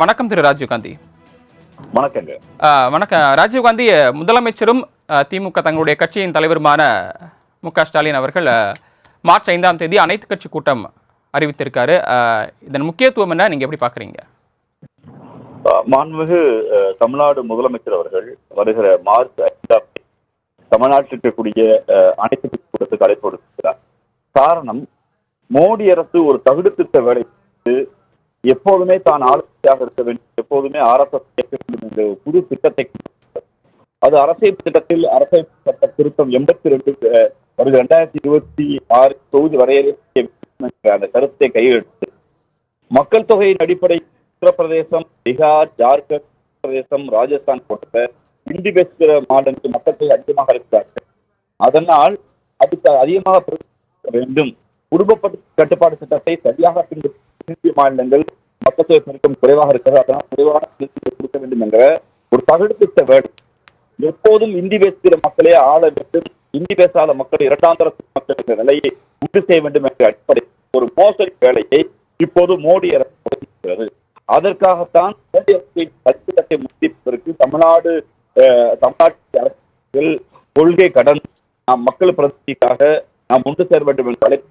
வணக்கம் திரு ராஜீவ்காந்தி வணக்கங்க. வணக்கம். ராஜீவ்காந்தி முதலமைச்சரும் திமுக தங்களுடைய கட்சியின் தலைவருமான மு க ஸ்டாலின் அவர்கள் மார்ச் ஐந்தாம் தேதி அனைத்து கட்சி கூட்டம் அறிவித்திருக்காரு. இதன் முக்கியத்துவம் என்ன? நீங்க எப்படி பாக்குறீங்க? மாண்புமிகு தமிழ்நாடு முதலமைச்சர் அவர்கள் வருகிற மார்ச் ஐந்தாம் தேதி தமிழ்நாட்டில் இருக்கக்கூடிய அனைத்து கட்சி கூட்டத்துக்கு அழைப்பு காரணம் மோடி அரசு ஒரு தகுடு திட்ட வேலை எப்போதுமே தான் ஆளுமையாக இருக்க வேண்டும். எப்போதுமே ஆர்எஸ்எஸ் கேட்க வேண்டும் என்ற ஒரு புது திட்டத்தை அது அரசியல் திட்டத்தில் அரசியல் சட்ட திருத்தம் எண்பத்தி ரெண்டு வருது ரெண்டாயிரத்தி இருபத்தி ஆறு தொகுதி வரையறை வேண்டும் என்ற அந்த கருத்தை கையெழுத்து. மக்கள் தொகையின் அடிப்படை உத்தரப்பிரதேசம் பீகார் ஜார்க்கண்ட் பிரதேசம் ராஜஸ்தான் போன்ற இந்தி பேசுகிற மாநிலத்தில் மக்கள் தொகை அதிகமாக இருக்கிறார்கள். அதனால் அதுக்கு அதிகமாக வேண்டும். குடும்பப்பட்டு கட்டுப்பாடு திட்டத்தை சரியாக பின்பற்றி இந்திய மாநிலங்கள் மக்கள் பெருக்கம் குறைவாக இருக்கிறது. அதனால் குறைவான கொடுக்க வேண்டும் என்ற ஒரு தகடுத்த வேடு வேலை எப்போதும் இந்தி பேசுகிற மக்களே ஆள வேண்டும். இந்தி பேசாத மக்கள் இரண்டாம் தர மக்கள் என்ற நிலையை உண்டு செய்ய வேண்டும் என்ற அடிப்படை ஒரு மோசடி வேலையை இப்போது மோடி அரசு அதற்காகத்தான் மோடி அரசின் கட்டிடத்தை முடிப்பதற்கு தமிழ்நாடு தமிழ்நாட்டு அரசுகள் கொள்கை கடன் நாம் மக்கள் பிரதிநிதிக்காக நாம் ஒன்று சேர வேண்டும் என்ற அழைப்பு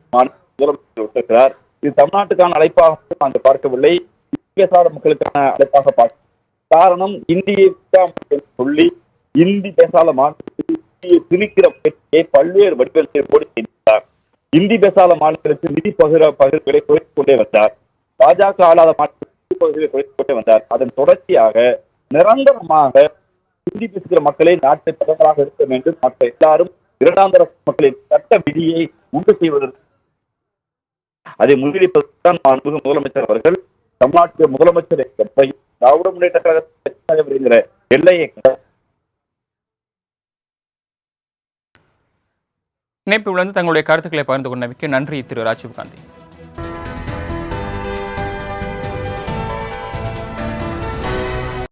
முதலமைச்சர் விட்டிருக்கிறார் இது தமிழ்நாட்டுக்கான அழைப்பாக நாங்கள் பார்க்கவில்லை. இந்தி பேசாத மக்களுக்கான அழைப்பாக பார்க்க. காரணம் இந்தியை விட்டாமல் சொல்லி இந்தி பேசாத மாநிலத்தில் திணிக்கிற முயற்சியை பல்வேறு வடிவத்தில் போடி செய்தார் இந்தி பேசாத மாநிலங்களுக்கு நிதி பகிர பகிர்வுகளை குறைத்துக் கொண்டே வந்தார். பாஜக ஆளாத மாநிலத்தில் நிதி பகிர்வுகளை குறைத்துக் கொண்டே வந்தார். அதன் தொடர்ச்சியாக நிரந்தரமாக இந்தி பேசுகிற மக்களை நாட்டை பிரதமராக இருக்க வேண்டும். மற்ற எல்லாரும் இரண்டாம் தர மக்களின் சட்ட விதியை உண்டு செய்வதற்கு அதை முன்னிலைப்பதற்குதான் மாண்புமிகு முதலமைச்சர் அவர்கள் தமிழ்நாட்டு முதலமைச்சர் திராவிட முன்னேற்ற கழகத்தின் எல்லையை இணைப்பு இணைப்பில் தங்களுடைய கருத்துக்களை பகிர்ந்து கொண்டமைக்கு நன்றி திரு ராஜீவ்காந்தி.